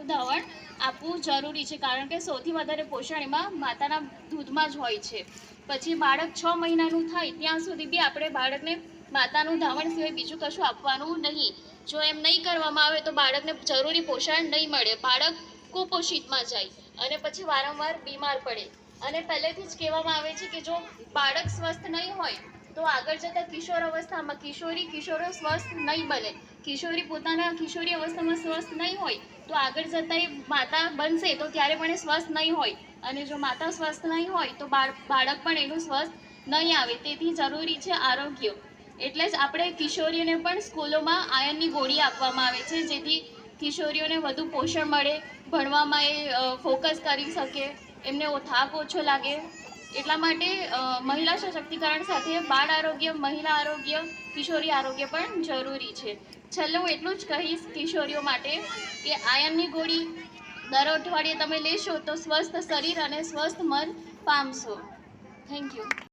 માતાનું દહન આપવું જરૂરી છે, કારણ કે સૌથી વધારે પોષણ એમાં માતાના દૂધમાં જ હોય છે. પછી બાળક છ મહિનાનું થાય ત્યાં સુધી બી આપણે બાળકને માતાનું ધાવણ સિવાય બીજું કશું આપવાનું નહીં. જો એમ નહીં કરવામાં આવે તો બાળકને જરૂરી પોષણ નહીં મળે. બાળક કુપોષિતમાં જાય અને પછી વારંવાર બીમાર પડે. અને પહેલેથી જ કહેવામાં આવે છે કે જો બાળક સ્વસ્થ નહીં હોય તો આગળ જતાં કિશોર અવસ્થામાં કિશોરી કિશોરો સ્વસ્થ નહીં બને. કિશોરી પોતાના કિશોરી અવસ્થામાં સ્વસ્થ નહીં હોય તો આગળ જતાં એ માતા બનશે તો ત્યારે પણ એ સ્વસ્થ નહીં હોય. અને જો માતા સ્વસ્થ નહીં હોય તો બાળ, બાળક પણ એનું સ્વસ્થ નહીં આવે. તેથી જરૂરી છે આરોગ્ય. એટલે જ આપણે કિશોરીઓને પણ સ્કૂલોમાં આયનની ગોળી આપવામાં આવે છે, જેથી કિશોરીઓને વધુ પોષણ મળે, ભણવામાં એ ફોકસ કરી શકે, એમને થાક ઓછો લાગે. એટલા માટે મહિલા સશક્તિકરણ સાથે બાળ આરોગ્ય, મહિલા આરોગ્ય, કિશોરી આરોગ્ય પણ જરૂરી છે. છેલ્લે હું એટલું જ કહીશ કિશોરીઓ માટે કે આયનની ગોળી દર અઠવાડિયે તમે લેશો તો સ્વસ્થ શરીર અને સ્વસ્થ મન પામશો. Thank you